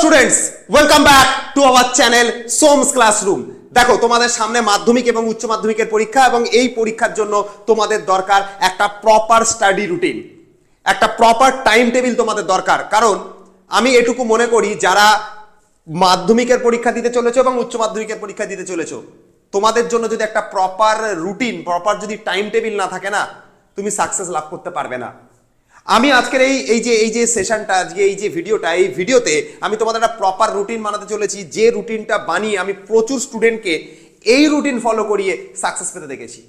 Students welcome back to our channel Som's classroom দেখো, তোমাদের সামনে মাধ্যমিক এবং উচ্চ মাধ্যমিকের পরীক্ষা এবং এই পরীক্ষার জন্য তোমাদের দরকার একটা প্রপার স্টাডি রুটিন একটা প্রপার টাইম টেবিল তোমাদের দরকার। কারণ আমি এটুকু মনে করি, যারা মাধ্যমিকের পরীক্ষা দিতে চলেছো এবং উচ্চ মাধ্যমিকের পরীক্ষা দিতে চলেছো, তোমাদের জন্য যদি একটা প্রপার রুটিন প্রপার যদি টাইম টেবিল না থাকে না, তুমি সাকসেস লাভ করতে পারবে না। আমি আজকের এই এই যে এই যে সেশনটা আজকে এই যে ভিডিওটা এই ভিডিওতে আমি তোমাদের একটা প্রপার রুটিন বানাতে চলেছি। যে রুটিনটা বানিয়ে আমি প্রচুর স্টুডেন্টকে এই রুটিন ফলো করিয়ে সাকসেস পেতে দেখেছি।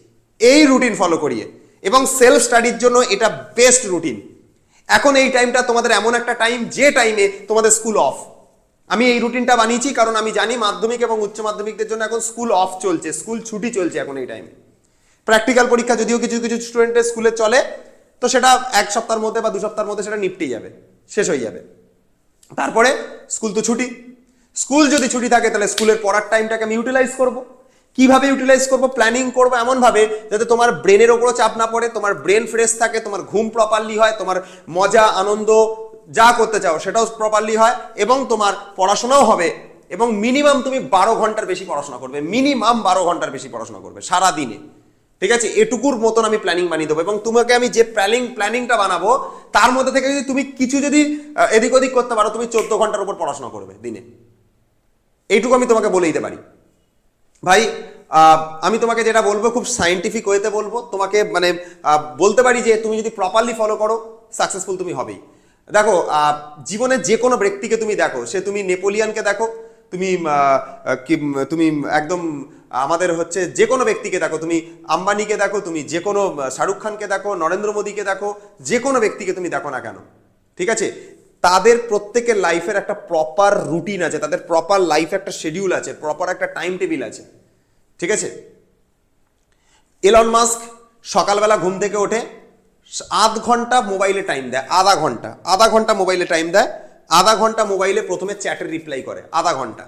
এই রুটিন ফলো করিয়ে। এবং সেলফ স্টাডির জন্য এটা বেস্ট রুটিন এখন এই টাইমটা তোমাদের এমন একটা টাইম যে টাইমে তোমাদের স্কুল অফ আমি এই রুটিনটা বানিয়েছি কারণ আমি জানি মাধ্যমিক এবং উচ্চ মাধ্যমিকদের জন্য এখন স্কুল অফ চলছে স্কুল ছুটি চলছে এখন এই টাইমে প্র্যাকটিক্যাল পরীক্ষা যদিও কিছু কিছু স্টুডেন্টের স্কুলে চলে তো সেটা এক সপ্তাহের মধ্যে বা দু সপ্তাহের মধ্যে সেটা নিপটে যাবে, শেষ হয়ে যাবে। তারপরে স্কুল তো ছুটি। স্কুল যদি ছুটি থাকে, তাহলে স্কুলের পড়ার টাইমটাকে আমি ইউটিলাইজ করব। কীভাবে ইউটিলাইজ করব? প্ল্যানিং করব এমন ভাবে যাতে তোমার ব্রেনের ওপরও চাপ না পড়ে, তোমার ব্রেন ফ্রেশ থাকে, তোমার ঘুম প্রপারলি হয়, তোমার মজা, আনন্দ যা করতে চাও সেটাও প্রপারলি হয় এবং তোমার পড়াশোনাও হবে এবং মিনিমাম তুমি বারো ঘণ্টার বেশি পড়াশোনা করবে। মিনিমাম বারো ঘণ্টার বেশি পড়াশোনা করবে সারা দিনে ঠিক আছে? এটুকুর মতন আমি প্ল্যানিং বানিয়ে দেবো। এবং তোমাকে আমি যে প্ল্যানিং প্ল্যানিংটা বানাবো, তার মধ্যে থেকে যদি তুমি কিছু যদি এদিক ওদিক করতে পারো, তুমি চোদ্দ ঘণ্টার উপর পড়াশোনা করবে দিনে। এইটুকু আমি তোমাকে বলে দিতে পারি। ভাই আমি তোমাকে যেটা বলব, খুব সাইন্টিফিক ওয়েতে বলব। তোমাকে মানে বলতে পারি যে তুমি যদি প্রপারলি ফলো করো সাকসেসফুল তুমি হবেই। দেখো জীবনে যে কোনো ব্যক্তিকে তুমি দেখো, সে তুমি নেপোলিয়ানকে দেখো, তুমি কি, তুমি একদম আমাদের হচ্ছে যে কোনো ব্যক্তিকে দেখো, তুমি আম্বানিকে দেখো, তুমি যে কোনো শাহরুখ খানকে দেখো, নরেন্দ্র মোদীকে দেখো যে কোনো ব্যক্তিকে তুমি দেখো না কেন? ঠিক আছে? তাদের প্রত্যেকের লাইফের একটা প্রপার রুটিন আছে, তাদের প্রপার লাইফে একটা শিডিউল আছে প্রপার একটা টাইম টেবিল আছে। ঠিক আছে? এলন মাস্ক সকালবেলা ঘুম থেকে ওঠে, আধ ঘণ্টা মোবাইলে টাইম দেয়, আধা ঘণ্টা আধা ঘণ্টা মোবাইলে টাইম দেয়, আধা ঘণ্টা মোবাইলে প্রথমে চ্যাটের রিপ্লাই করে, আধা ঘণ্টা।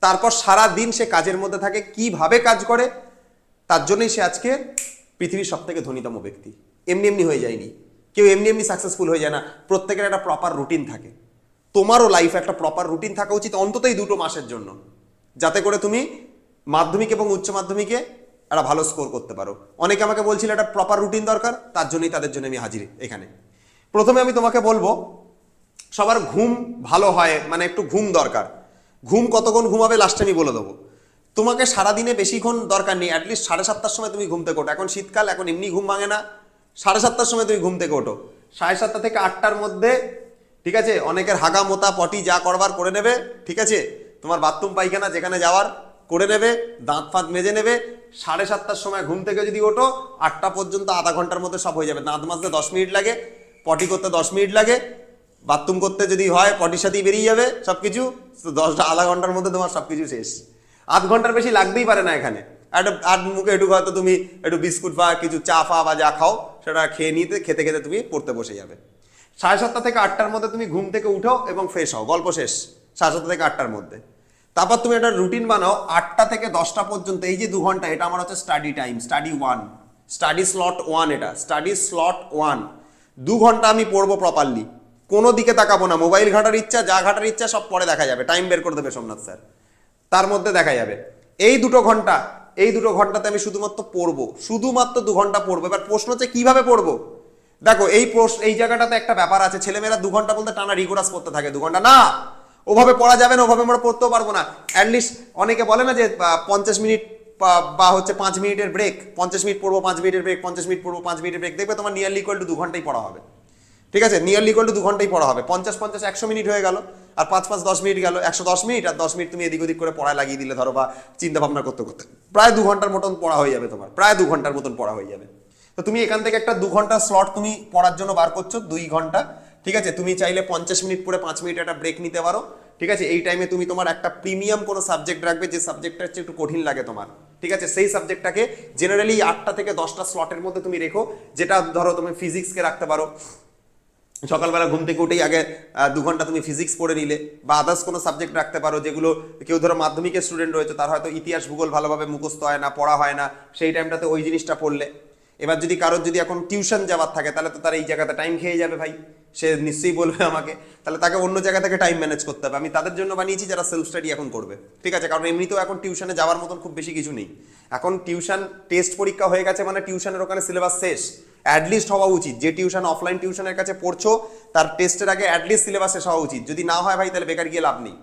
তারপর সারা দিন সে কাজের মধ্যে থাকে, কীভাবে কাজ করে? তার জন্যই সে আজকে পৃথিবীর সব থেকে ধনীতম ব্যক্তি। এমনি এমনি হয়ে যায়নি। কেউ এমনি এমনি সাকসেসফুল হয়ে যায় না। প্রত্যেকের একটা প্রপার রুটিন থাকে। তোমারও লাইফে একটা প্রপার রুটিন থাকা উচিত অন্তত এই দুটো মাসের জন্য। যাতে করে তুমি মাধ্যমিক এবং উচ্চ মাধ্যমিকে একটা ভালো স্কোর করতে পারো। অনেকে আমাকে বলছিল একটা প্রপার রুটিন দরকার? তার জন্যই, তাদের জন্য আমি হাজির এখানে। প্রথমে আমি তোমাকে বলব, সবার ঘুম ভালো হয় মানে একটু ঘুম দরকার। ঘুম কতক্ষণ ঘুমাবে লাস্টে আমি বলে দেবো। তোমাকে সারাদিনে বেশিক্ষণ দরকার নেই অ্যাটলিস্ট সাড়ে সাতটার সময় তুমি ঘুম থেকে ওঠো। এখন শীতকাল, এখন এমনি ঘুম ভাঙে না। সাড়ে সাতটার সময় তুমি ঘুম থেকে ওঠো। সাড়ে সাতটা থেকে আটটার মধ্যে, ঠিক আছে, অনেকের হাগা, মোতা, পটি যা করবার করে নেবে, ঠিক আছে? তোমার বাথরুম পায়খানা, যেখানে যাওয়ার করে নেবে, দাঁত ফাঁত মেজে নেবে। সাড়ে সাতটার সময় ঘুম থেকে যদি ওঠো, আটটা পর্যন্ত আধা ঘণ্টার মধ্যে সব হয়ে যাবে। দাঁত মাজতে দশ মিনিট লাগে, পটি করতে দশ মিনিট লাগে। বাথরুম করতে যদি হয়, পটির সাথেই বেরিয়ে যাবে সব কিছু তো দশটা, আধা ঘণ্টার মধ্যে তোমার সব কিছু শেষ। আধ ঘণ্টার বেশি লাগতেই পারে না এখানে। একটা আধ মুখে একটু হয়তো তুমি একটু বিস্কুট বা কিছু চা ফা বা যা খাও, সেটা খেয়ে নিতে, খেতে খেতে তুমি পড়তে বসে যাবে। সাড়ে সাতটা থেকে আটটার মধ্যে তুমি ঘুম থেকে উঠো এবং ফ্রেশ হও, গল্প শেষ, সাড়ে সাতটা থেকে আটটার মধ্যে। তারপর তুমি একটা রুটিন বানাও, আটটা থেকে দশটা পর্যন্ত, এই যে দু ঘণ্টা, এটা আমার হচ্ছে study time study one study slot one এটা স্টাডি স্লট ওয়ান দু ঘণ্টা আমি পড়ব প্রপারলি কোনো দিকে তাকাবো না। মোবাইল ঘাটার ইচ্ছা, যা ঘাটার ইচ্ছা, সব পরে দেখা যাবে। টাইম বের করে দেবে সোমনাথ স্যার। তার মধ্যে দেখা যাবে। এই দুটো ঘণ্টা, এই দুটো ঘন্টাতে আমি শুধুমাত্র পড়ব। শুধুমাত্র দু ঘণ্টা পড়ব। এবার প্রশ্ন হচ্ছে, কীভাবে পড়ব? দেখো, এই প্রশ্ন, এই জায়গাটাতে একটা ব্যাপার আছে। ছেলেমেয়েরা দু ঘণ্টা বলতে টানা রিগোরাস করতে থাকে, দু ঘণ্টা। না! ওভাবে পড়া যাবে না, ওভাবে আমরা পড়তেও পারব না। অ্যাটলিস্ট অনেকে বলে না যে পঞ্চাশ মিনিট, বা- হচ্ছে পাঁচ মিনিটের ব্রেক পঞ্চাশ মিনিট পড়ব, পাঁচ মিনিটের ব্রেক পঞ্চাশ মিনিট পড়ব, পাঁচ মিনিটের ব্রেক দেখবে তোমার নিয়ারলি ইকুয়াল টু দু ঘন্টাই পড়া হবে। ঠিক আছে নিয়ারলি ইকুয়াল টু দু ঘন্টাই পড়া হবে। পঞ্চাশ পঞ্চাশ একশো মিনিট হয়ে গেল, আর পাঁচ পাঁচ দশ মিনিট গেল, একশো দশ মিনিট, আর দশ মিনিট তুমি এদিক ওদিক করে পড়ায় লাগিয়ে দিলে ধরো বা চিন্তা ভাবনা করতে করতে। প্রায় দু ঘণ্টার মতন পড়া হয়ে যাবে তোমার, প্রায় দু ঘণ্টার মতন পড়া হয়ে যাবে। তো তুমি এখান থেকে একটা দু ঘণ্টা স্লট তুমি পড়ার জন্য বার করছ, দুই ঘণ্টা, ঠিক আছে? তুমি চাইলে পঞ্চাশ মিনিট পরে পাঁচ মিনিট একটা ব্রেক নিতে পারো, ঠিক আছে? এই টাইমে তুমি তোমার একটা প্রিমিয়াম কোনো সাবজেক্ট রাখবে, যে সাবজেক্টটা হচ্ছে একটু কঠিন লাগে তোমার, ঠিক আছে? সেই সাবজেক্টটাকে জেনারেলি আটটা থেকে দশটা স্লটের মধ্যে তুমি রেখো, যেটা ধরো তুমি ফিজিক্সকে রাখতে পারো সকালবেলা ঘুম থেকে উঠেই আগে দু ঘণ্টা তুমি ফিজিক্স পড়ে নিলে বা আদার্স কোনো সাবজেক্ট রাখতে পারো যেগুলো কেউ ধরো মাধ্যমিকের স্টুডেন্ট রয়েছে, তার হয়তো ইতিহাস ভূগোল ভালোভাবে মুখস্থ হয় না, পড়া হয় না, সেই টাইমটাতে ওই জিনিসটা পড়লে। এবার যদি কারোর যদি এখন টিউশন যাওয়ার থাকে, তাহলে তো তার এই জায়গাতে টাইম খেয়ে যাবে ভাই। সে নিশ্চয়ই বলবে আমাকে। তাহলে তাকে অন্য জায়গা থেকে টাইম ম্যানেজ করতে হবে। আমি তাদের জন্য বানিয়েছি যারা সেলফ স্টাডি এখন করবে। ঠিক আছে? কারণ এমনিতেও এখন টিউশনে যাওয়ার মতন খুব বেশি কিছু নেই। এখন টিউশন টেস্ট পরীক্ষা হয়ে গেছে মানে টিউশনের ওখানে সিলেবাস শেষ। অ্যাটলিস্ট হওয়া উচিত। যে টিউশন অফলাইন টিউশনের কাছে পড়ছো, তার টেস্টের আগে অ্যাটলিস্ট সিলেবাস শেষ হওয়া উচিত। যদি না হয় ভাই, তাহলে বেকার গিয়ে লাভ নেই।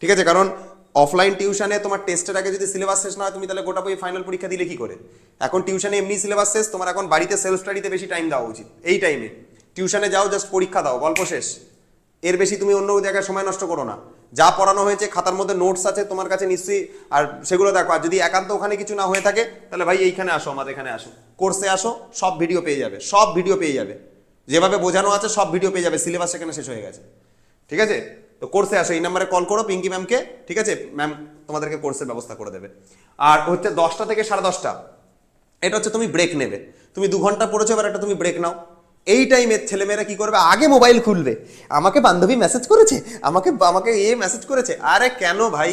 ঠিক আছে? কারণ অফলাইন টিউশনে তোমার টেস্টের আগে যদি সিলেবাস শেষ না হয়, তুমি তাহলে গোটা বই ফাইনাল পরীক্ষা দিলে কি করে? এখন টিউশনে এমনি সিলেবাস শেষ, তোমার এখন বাড়িতে সেলফ স্টাডিতে বেশি টাইম দেওয়া উচিত। এই টাইমে টিউশনে যাও জাস্ট পরীক্ষা দাও, গল্প শেষ। এর বেশি তুমি অন্য জায়গায় সময় নষ্ট করো না। যা পড়ানো হয়েছে, খাতার মধ্যে নোটস আছে, তোমার কাছে নিশ্চয়ই, আর সেগুলো দেখো, আর যদি একান্ত ওখানে কিছু না হয়ে থাকে, তাহলে ভাই এইখানে আসো, আমাদের এখানে আসো। কোর্সে আসো, সব ভিডিও পেয়ে যাবে, সব ভিডিও পেয়ে যাবে। যেভাবে বোঝানো আছে, সব ভিডিও পেয়ে যাবে সিলেবাস সেখানে শেষ হয়ে গেছে। ঠিক আছে? তো কোর্সে আসো, এই নাম্বারে কল করো পিঙ্কি ম্যামকে ঠিক আছে? ম্যাম তোমাদেরকে কোর্সের ব্যবস্থা করে দেবে। আর হচ্ছে দশটা থেকে সাড়ে দশটা, এটা হচ্ছে তুমি ব্রেক নেবে। তুমি দু ঘণ্টা পড়েছো, এবার একটা তুমি ব্রেক নাও। এই টাইমের ছেলেমেয়েরা কি করবে? আগে মোবাইল খুলবে। আমাকে বান্ধবী মেসেজ করেছে? আমাকে আমাকে এ মেসেজ করেছে? আরে কেন ভাই?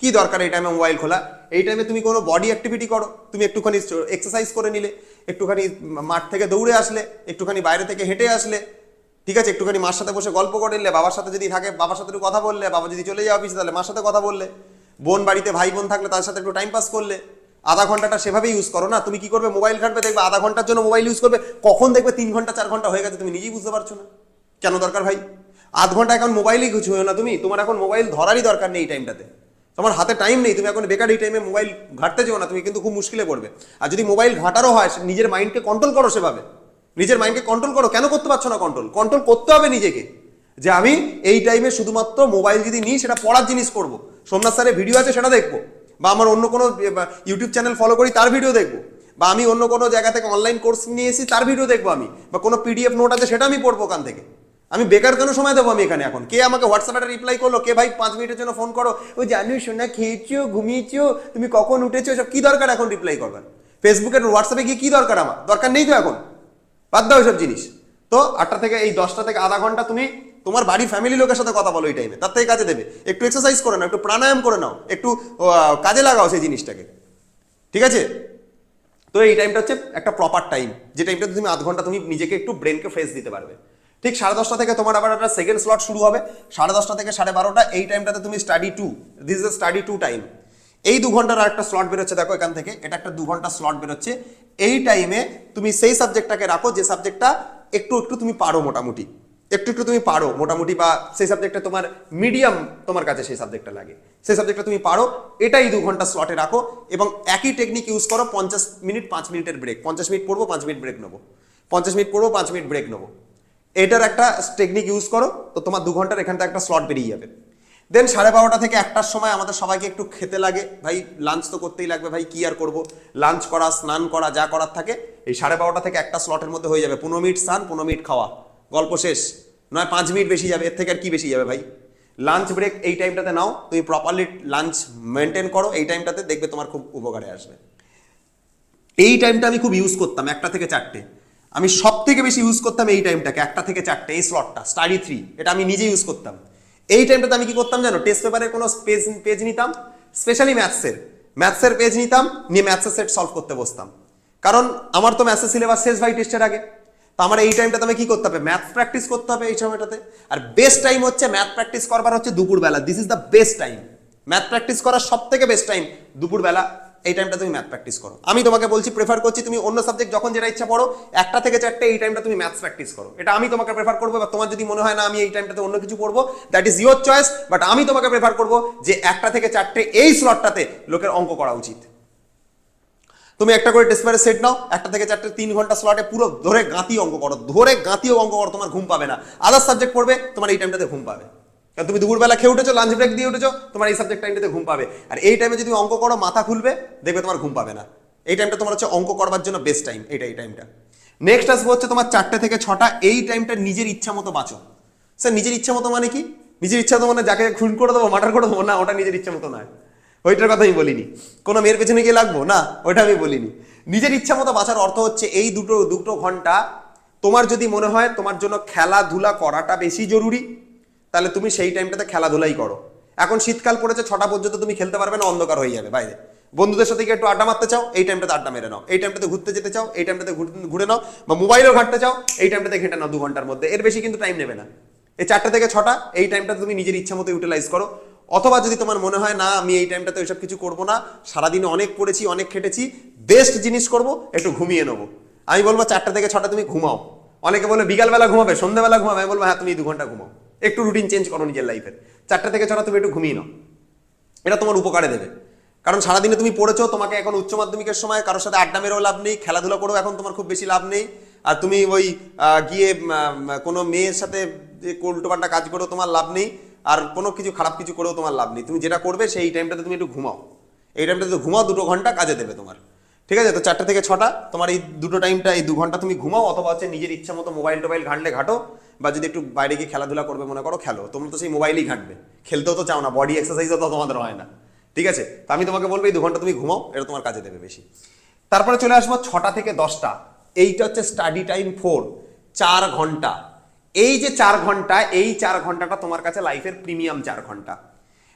কি দরকার এই টাইমে মোবাইল খোলা? এই টাইমে তুমি কোনো বডি অ্যাক্টিভিটি করো। তুমি একটুখানি এক্সারসাইজ করে নিলে। একটুখানি মাঠ থেকে দৌড়ে আসলে। একটুখানি বাইরে থেকে হেঁটে আসলে। ঠিক আছে? একটুখানি মার সাথে বসে গল্প করে নিলে, বাবার সাথে যদি থাকে, বাবার সাথে একটু কথা বললে, বাবা যদি চলে যাওয়া অফিসে তাহলে মার সাথে কথা বললে। বোন বাড়িতে ভাই বোন থাকলে তার সাথে একটু টাইম পাস করলে। আধা ঘন্টাটা সেভাবে ইউজ করো না। তুমি কি করবে? মোবাইল ঘাটবে, দেখবে আধা ঘণ্টার জন্য মোবাইল ইউজ করবে। কখন দেখবে তিন ঘণ্টা, চার ঘণ্টা হয়ে গেছে, তুমি নিজেই বুঝতে পারছ না। কেন দরকার ভাই? আধ ঘণ্টা এখন মোবাইলই কিছু হয় না তুমি। তোমার এখন মোবাইল ধরারই দরকার নেই এই টাইমটাতে তোমার হাতে টাইম নেই, তুমি এখন বেকার এই টাইমে মোবাইল ঘাটতে যেও না, তুমি কিন্তু খুব মুশকিলে পড়বে। আর যদি মোবাইল ঘাটারও হয় নিজের মাইন্ডকে কন্ট্রোল করো সেভাবে। নিজের মাইন্ডকে কন্ট্রোল করো। কেন করতে পারছ না কন্ট্রোল কন্ট্রোল করতে হবে নিজেকে। যে আমি এই টাইমে শুধুমাত্র মোবাইল যদি নিই, সেটা পড়ার জিনিস করব। সোমনাথ স্যারের ভিডিও আছে, সেটা দেখব। বা আমার অন্য কোনো ইউটিউব চ্যানেল ফলো করি, তার ভিডিও দেখব। বা আমি অন্য কোনো জায়গা থেকে অনলাইন কোর্স নিয়ে এসেছি, তার ভিডিও দেখব আমি। বা কোনো পিডিএফ নোট আছে, সেটা আমি পড়ব ওখান থেকে। আমি বেকার কেন সময় দেবো আমি এখানে এখন? কে আমাকে হোয়াটসঅ্যাপে রিপ্লাই করল? কে ভাই পাঁচ মিনিটের জন্য ফোন করো? ওই জানো সোনা, খেয়েছো? ঘুমিয়েছো? তুমি কখন উঠেছো? সব কী দরকার এখন রিপ্লাই করবার? ফেসবুকের হোয়াটসঅ্যাপে গিয়ে কী দরকার আমার? দরকার নেই তো এখন। বাদ দাও সব জিনিস। তো আটটা থেকে, এই দশটা থেকে আধা ঘণ্টা তুমি তোমার বাড়ি ফ্যামিলি লোকের সাথে কথা বলো এই টাইমে তার থেকে কাজে দেবে। একটু এক্সারসাইজ করে নাও, একটু প্রাণায়াম করে নাও, একটু কাজে লাগাও সেই জিনিসটাকে। ঠিক আছে? তো এই টাইমটা হচ্ছে একটা প্রপার টাইম যে টাইমটাতে তুমি আধ ঘণ্টা তুমি নিজেকে একটু ব্রেনকে ফ্রেশ দিতে পারবে। ঠিক সাড়ে দশটা থেকে তোমার আবার একটা সেকেন্ড স্লট শুরু হবে। সাড়ে দশটা থেকে সাড়ে বারোটা, এই টাইমটাতে তুমি study two this is study two time এই দু ঘণ্টার আর একটা স্লট বেরোচ্ছে, দেখো এখান থেকে। এটা একটা দু ঘণ্টা স্লট বেরোচ্ছে। এই টাইমে তুমি সেই সাবজেক্টটাকে রাখো, যে সাবজেক্টটা একটু একটু তুমি পারো মোটামুটি। একটু একটু তুমি পারো, মোটামুটি বা সেই সাবজেক্টটা তোমার মিডিয়াম তোমার কাছে সেই সাবজেক্টটা লাগে। সেই সাবজেক্টটা তুমি পারো, এটাই দু ঘণ্টা স্লটে রাখো এবং একই টেকনিক ইউজ করো পঞ্চাশ মিনিট, পাঁচ মিনিটের ব্রেক পঞ্চাশ মিনিট পড়ব, পাঁচ মিনিট ব্রেক নেব। পঞ্চাশ মিনিট পড়ব, পাঁচ মিনিট ব্রেক নেব। এটার একটা টেকনিক ইউজ করো, তো তোমার দু ঘণ্টার এখানটা একটা স্লট বেরিয়ে যাবে। দেন সাড়ে বারোটা থেকে একটার সময় আমাদের সবাইকে একটু খেতে লাগে। ভাই লাঞ্চ তো করতেই লাগবে, ভাই, কি আর করব? লাঞ্চ করা, স্নান করা, যা করার থাকে, এই সাড়ে বারোটা থেকে একটা স্লটের মধ্যে হয়ে যাবে। পনেরো মিনিট স্নান, পনেরো মিনিট খাওয়া। গল্প শেষ। নয়, পাঁচ মিনিট বেশি যাবে। এর থেকে আর কি বেশি যাবে ভাই? লাঞ্চ ব্রেক এই টাইমটাতে নাও। তুমি প্রপারলি লাঞ্চ মেনটেন করো। এই টাইমটাতে দেখবে তোমার খুব উপকারে আসবে। এই টাইমটা আমি খুব ইউজ করতাম একটা থেকে চারটে। আমি সব থেকে বেশি ইউজ করতাম এই টাইমটাকে একটা থেকে চারটে, এই স্লটটা স্টাডি থ্রি এটা আমি নিজে ইউজ করতাম। এই টাইমটাতে আমি কি করতাম জানো? টেস্ট পেপারের কোনো পেজ পেজ নিতাম স্পেশালি ম্যাথসের ম্যাথসের পেজ নিতাম, নিয়ে ম্যাথসের সেট সলভ করতে বসতাম। কারণ আমার তো ম্যাথসের সিলেবাস শেষ ভাই টেস্টের আগে। তো আমার এই টাইমটাতে আমি কি করতে হবে? ম্যাথ প্র্যাকটিস করতে হবে এই সময়টাতে। আর বেস্ট টাইম হচ্ছে ম্যাথ প্র্যাকটিস করবার হচ্ছে দুপুরবেলা। This is the best time math practice করার সব থেকে বেস্ট টাইম দুপুরবেলা। এই টাইমটা তুমি ম্যাথ প্র্যাকটিস করো। আমি তোমাকে বলছি প্রেফার করছি তুমি অন্য সাবজেক্ট যখন যেটা ইচ্ছা পড়ো, একটা থেকে চারটে এই টাইমটা তুমি ম্যাথস প্র্যাকটিস করো। এটা আমি তোমাকে প্রেফার করব, বা তোমার যদি মনে হয় না আমি এই টাইমটাতে অন্য কিছু পড়ব that is your choice but আমি তোমাকে প্রেফার করব যে একটা থেকে চারটে এই স্লটটাতে লোকের অঙ্ক করা উচিত। তুমি একটা করে টেস্ট পেপারের সেট নাও, একটা থেকে চারটে তিন ঘণ্টা স্লটে পুরো ধরে গাঁতি অঙ্ক করো, ধরে গাঁতিও অঙ্ক করো, তোমার ঘুম পাবে না। আদার সাবজেক্ট পড়বে, তোমার এই টাইমটাতে ঘুম পাবে। কারণ তুমি দুপুরবেলা খেয়ে উঠেছো লাঞ্চ ব্রেক দিয়ে উঠেছো, তোমার এই সাবজেক্ট টাইমটাতে ঘুম পাবে। আর এই টাইমে যদি তুমি অঙ্ক করো, মাথা খুলবে, দেখবে তোমার ঘুম পাবে না। এই টাইমটা তোমার হচ্ছে অঙ্ক করবার জন্য বেস্ট টাইম এইটা এই টাইমটা নেক্সট আসব হচ্ছে তোমার চারটে থেকে ছটা, এই টাইমটা নিজের ইচ্ছা মতো বাঁচো। স্যার নিজের ইচ্ছা মতো মানে কি? নিজের ইচ্ছা মতো মানে যাকে খুন করে দেবো মার্ডার করে দেবো, না, ওটা নিজের ইচ্ছা মতো নয়। ওইটার কথা আমি বলিনি। কোনো মেয়ের পেছনে গিয়ে লাগবো? না, ওইটা আমি বলিনি। নিজের ইচ্ছা মতো বাঁচার অর্থ হচ্ছে এই দুটো দুটো ঘণ্টা তোমার যদি মনে হয় তোমার জন্য খেলাধুলা করাটা বেশি জরুরি, তাহলে তুমি সেই টাইমটাতে খেলাধুলাই করো। এখন শীতকাল পড়েছে, ছটা পর্যন্ত তুমি খেলতে পারবে না, অন্ধকার হয়ে যাবে, বাইরে। বন্ধুদের সাথে গিয়ে একটু আড্ডা মারতে চাও, এই টাইমটাতে আড্ডা মেরে নাও। এই টাইমটাতে ঘুরতে যেতে চাও, এই টাইমটাতে ঘুরে নাও। বা মোবাইলও ঘাটতে চাও, এই টাইমটাতে ঘেটে নাও দু ঘণ্টার মধ্যে। এর বেশি কিন্তু টাইম নেবে না। এই চারটে থেকে ছটা, এই টাইমটা তুমি নিজের ইচ্ছা মতো ইউটিলাইজ করো। অথবা যদি তোমার মনে হয়, না, আমি এই টাইমটাতে ওইসব কিছু করব না, সারাদিনে অনেক পড়েছি, অনেক খেটেছি বেস্ট জিনিস করব, একটু ঘুমিয়ে নেব। আমি বলব, চারটা থেকে ছটা তুমি ঘুমাও। অনেকে বলে, বিকালবেলা ঘুমাবে, সন্ধ্যাবেলা ঘুমাবে। আমি বলব হ্যাঁ তুমি দু ঘণ্টা ঘুমাও। একটু রুটিন চেঞ্জ করো নিজের লাইফের চারটা থেকে ছটা তুমি একটু ঘুমিয়ে নাও। এটা তোমার উপকারে দেবে। কারণ সারাদিনে তুমি পড়েছো, তোমাকে এখন উচ্চ মাধ্যমিকের সময় কারোর সাথে আড্ডা মেরেও লাভ নেই, খেলাধুলা করেও এখন তোমার খুব বেশি লাভ নেই। আর তুমি ওই গিয়ে কোনো মেয়ের সাথে উল্টোপাল্টা কাজ করেও তোমার লাভ নেই। আর কোনো কিছু খারাপ কিছু করেও তোমার লাভ নেই। তুমি যেটা করবে সেই টাইমটাতে তুমি একটু ঘুমাও। এই টাইমটাতে ঘুমাও, দুটো ঘণ্টা কাজে দেবে তোমার। ঠিক আছে? তো চারটে থেকে ছটা, তোমার এই দুটো টাইমটা এই দু ঘণ্টা তুমি ঘুমাও, অথবা হচ্ছে নিজের ইচ্ছা মতো মোবাইল টোবাইল ঘাঁটলে ঘাটো, বা যদি একটু বাইরে গিয়ে খেলাধুলা করবে মনে করো, খেলো। তোমরা তো সেই মোবাইলই ঘাঁটবে। খেলতেও তো চাও না বডি এক্সারসাইজও তো তোমাদের হয় না। ঠিক আছে? তো আমি তোমাকে বলব, এই দু ঘণ্টা তুমি ঘুমাও, এটা তোমার কাজে দেবে বেশি। তারপরে চলে আসব ছটা থেকে দশটা। এইটা হচ্ছে স্টাডি টাইম ফোর চার ঘণ্টা। এই যে চার ঘণ্টা, এই চার ঘন্টাটা তোমার কাছে লাইফের প্রিমিয়াম চার ঘণ্টা।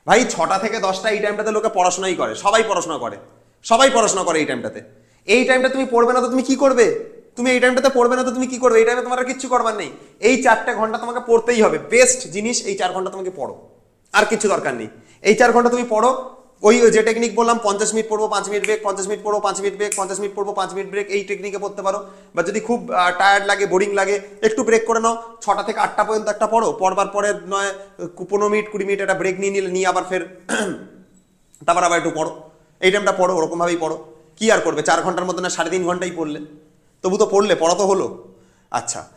ভাই, ছটা থেকে দশটা এই টাইমটাতে লোকে পড়াশোনাই করে, সবাই পড়াশোনা করে, সবাই পড়াশোনা করে এই টাইমটাতে এই টাইমটা তুমি পড়বে না তো তুমি কি করবে? তুমি এই টাইমটাতে পড়বে না তো তুমি কি করবে? এই টাইমে তোমার আর কিচ্ছু করবার নেই। এই চারটে ঘণ্টা তোমাকে পড়তেই হবে। বেস্ট জিনিস এই চার ঘণ্টা তোমাকে পড়ো। আর কিছু দরকার নেই। এই চার ঘণ্টা তুমি পড়ো ওই যে টেকনিক বললাম, পঞ্চাশ মিনিট পড়ব, পাঁচ মিনিট ব্রেক পঞ্চাশ মিনিট পড়ব, পাঁচ মিনিট ব্রেক পঞ্চাশ মিনিট পড়ব, পাঁচ মিনিট ব্রেক এই টেকনিকে পড়তে পারো। বা যদি খুব টায়ার্ড লাগে বোরিং লাগে, একটু ব্রেক করে নাও, ছটা থেকে আটটা পর্যন্ত একটা পড়ো, পড়বার পরে নয় পনেরো মিনিট, কুড়ি মিনিট একটা ব্রেক নিয়ে নিলে, নিয়ে আবার ফের তারপর আবার একটু পড়ো। এই টাইমটা পড়ো, ওরকমভাবেই পড়ো। কি আর করবে? চার ঘণ্টার মধ্যে না, সাড়ে তিন ঘন্টাই পড়লে। তবু তো পড়লে, পড়া তো হলো। আচ্ছা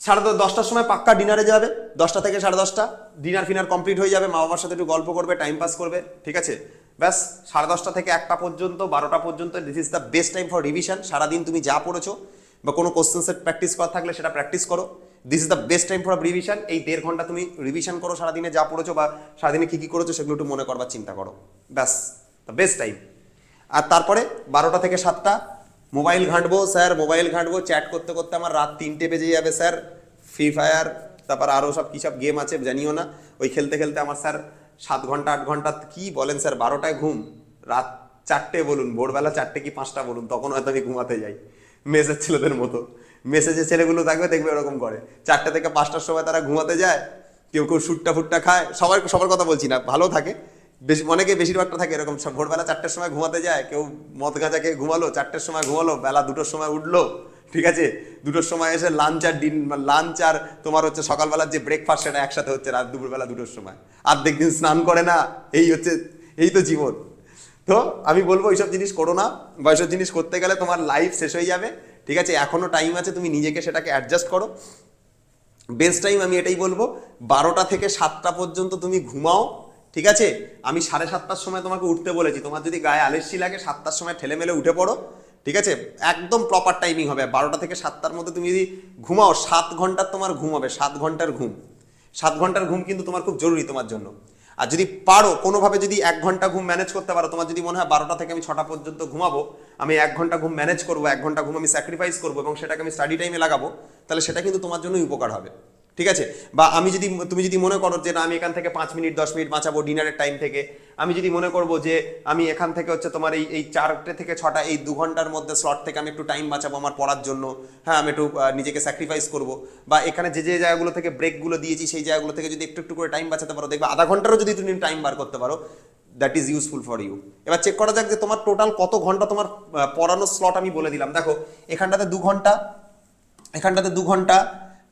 সাড়ে দশ- দশটার সময় পাক্কা ডিনারে যাবে। দশটা থেকে সাড়ে দশটা। ডিনার ফিনার কমপ্লিট হয়ে যাবে মা বাবার সাথে একটু গল্প করবে টাইম পাস করবে, ঠিক আছে? ব্যাস, সাড়ে দশটা থেকে একটা পর্যন্ত, বারোটা পর্যন্ত this is the best time for revision সারাদিন তুমি যা পড়েছো বা কোনো কোশ্চেন সেট প্র্যাকটিস করা থাকলে সেটা প্র্যাকটিস করো। This is the best time for revision এই দেড় ঘণ্টা তুমি রিভিশন করো সারাদিনে যা পড়েছো বা সারাদিনে কী কী করেছ সেগুলো একটু মনে করবার চিন্তা করো। ব্যাস দ্য বেস্ট টাইম আর তারপরে বারোটা থেকে সাতটা মোবাইল ঘাঁটবো স্যার মোবাইল ঘাঁটবো চ্যাট করতে করতে আমার রাত তিনটে বেজে যাবে স্যার ফ্রি ফায়ার তারপর আরও সব কী সব গেম আছে জানিও না। ওই খেলতে খেলতে আমার স্যার সাত ঘণ্টা, আট ঘণ্টা কি বলেন স্যার বারোটায় ঘুম। রাত চারটে বলুন, ভোরবেলা চারটে কি পাঁচটা বলুন, তখন হয়তো আমি ঘুমাতে যাই। মেসের ছেলেদের মতো। মেসেজে ছেলেগুলো থাকবে, দেখবে এরকম করে। চারটে থেকে পাঁচটার সময় তারা ঘুমাতে যায়, কেউ কেউ সুট্টা ফুট্টা খায়। সবার সবার কথা বলছি না, ভালো থাকে। বেশি অনেকে বেশিরভাগটা থাকে এরকম ভোরবেলা চারটের সময় ঘুমাতে যায়, কেউ মদ গাঁজা খেয়ে ঘুমালো, চারটের সময় ঘুমালো, বেলা দুটোর সময় উঠল ঠিক আছে? দুটোর সময় এসে লাঞ্চ আর ডিন লাঞ্চ আর তোমার হচ্ছে সকালবেলার যে ব্রেকফাস্ট সেটা একসাথে হচ্ছে রাত দুপুরবেলা দুটোর সময়। অর্ধেক দিন স্নান করে না, এই হচ্ছে এই তো জীবন। তো আমি বলব, এইসব জিনিস করো না। বা এইসব জিনিস করতে গেলে তোমার লাইফ শেষ হয়ে যাবে। ঠিক আছে? এখনও টাইম আছে, তুমি নিজেকে সেটাকে অ্যাডজাস্ট করো। বেস্ট টাইম আমি এটাই বলব, বারোটা থেকে সাতটা পর্যন্ত তুমি ঘুমাও। ঠিক আছে? আমি সাড়ে সাতটার সময় তোমাকে উঠতে বলেছি। তোমার যদি গায়ে আলেসি লাগে, সাতটার সময় ঠেলে মেলে উঠে পড়ো। ঠিক আছে? একদম প্রপার টাইমিং হবে। বারোটা থেকে সাতটার মধ্যে তুমি যদি ঘুমাও, সাত ঘণ্টার তোমার ঘুম হবে। সাত ঘণ্টার ঘুম। সাত ঘণ্টার ঘুম কিন্তু তোমার খুব জরুরি তোমার জন্য। আর যদি পারো, কোনোভাবে যদি এক ঘণ্টা ঘুম ম্যানেজ করতে পারো, তোমার যদি মনে হয় বারোটা থেকে আমি ছটা পর্যন্ত ঘুমাবো, আমি এক ঘণ্টা ঘুম ম্যানেজ করব, এক ঘণ্টা ঘুম আমি স্যাক্রিফাইস করব এবং সেটাকে আমি স্টাডি টাইমে লাগাবো, তাহলে সেটা কিন্তু তোমার জন্যই উপকার হবে। ঠিক আছে? বা আমি যদি, তুমি যদি মনে করো যে না, আমি এখান থেকে পাঁচ মিনিট, দশ মিনিট বাঁচাবো ডিনারের টাইম থেকে, আমি যদি মনে করব যে আমি এখান থেকে হচ্ছে তোমার এই এই চারটে থেকে ছটা, এই দু ঘণ্টার মধ্যে স্লট থেকে আমি একটু টাইম বাঁচাবো আমার পড়ার জন্য হ্যাঁ আমি একটু নিজেকে স্যাক্রিফাইস করব, বা এখানে যে যে জায়গাগুলো থেকে ব্রেকগুলো দিয়েছি, সেই জায়গাগুলো থেকে যদি একটু একটু করে টাইম বাঁচাতে পারো, দেখবে আধা ঘন্টারও যদি তুমি টাইম বার করতে পারো that is useful for you এবার চেক করা যাক যে তোমার টোটাল কত ঘণ্টা তোমার পড়ানোর স্লট আমি বলে দিলাম। দেখো, এখানটাতে দু ঘণ্টা, এখানটাতে দু ঘণ্টা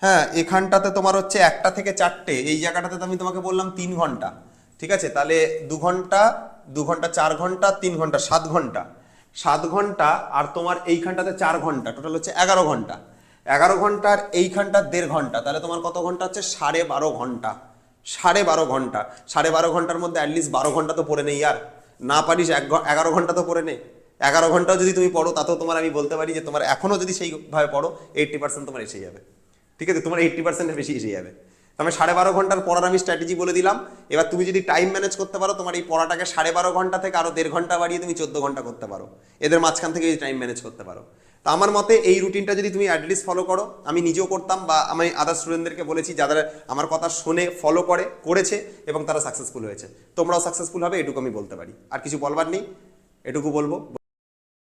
হ্যাঁ এখানটাতে তোমার হচ্ছে একটা থেকে চারটে, এই জায়গাটাতে আমি তোমাকে বললাম তিন ঘণ্টা, ঠিক আছে? তাহলে দু ঘণ্টা দু ঘণ্টা, চার ঘণ্টা, তিন ঘণ্টা, সাত ঘণ্টা। সাত ঘণ্টা আর তোমার এইখানটাতে চার ঘণ্টা টোটাল হচ্ছে এগারো ঘণ্টা। এগারো ঘণ্টার এইখানটা দেড় ঘণ্টা, তাহলে তোমার কত ঘণ্টা হচ্ছে? সাড়ে বারো ঘণ্টা। সাড়ে বারো ঘণ্টা। সাড়ে বারো ঘণ্টার মধ্যে অ্যাটলিস্ট বারো ঘণ্টা তো পড়ে নেই আর। না পারিস, এক এগারো ঘণ্টা তো পড়ে নে এগারো ঘন্টাও যদি তুমি পড়ো, তাতেও তোমার আমি বলতে পারি যে তোমার এখনও যদি সেইভাবে পড়ো এইট্টি পার্সেন্ট তোমার এসে যাবে। ঠিক আছে? তোমার এইট্টি পার্সেন্টের বেশি এসে যাবে। আমি সাড়ে বারো ঘণ্টার পড়ার আমি স্ট্র্যাটেজি বলে দিলাম। এবার তুমি যদি টাইম ম্যানেজ করতে পারো, তোমার এই পড়াটাকে সাড়ে বারো ঘণ্টা থেকে আরও দেড় ঘণ্টা বাড়িয়ে তুমি চোদ্দ ঘণ্টা করতে পারো। এদের মাঝখান থেকে টাইম ম্যানেজ করতে পারো। তো আমার মতে এই রুটিনটা যদি তুমি অ্যাটলিস্ট ফলো করো, আমি নিজেও করতাম বা আমি আদার স্টুডেন্টদেরকে বলেছি, যারা আমার কথা শুনে ফলো করে, করেছে এবং তারা সাকসেসফুল হয়েছে। তোমরাও সাকসেসফুল হবে, এটুকু আমি বলতে পারি। আর কিছু বলবার নেই? এটুকু বলব।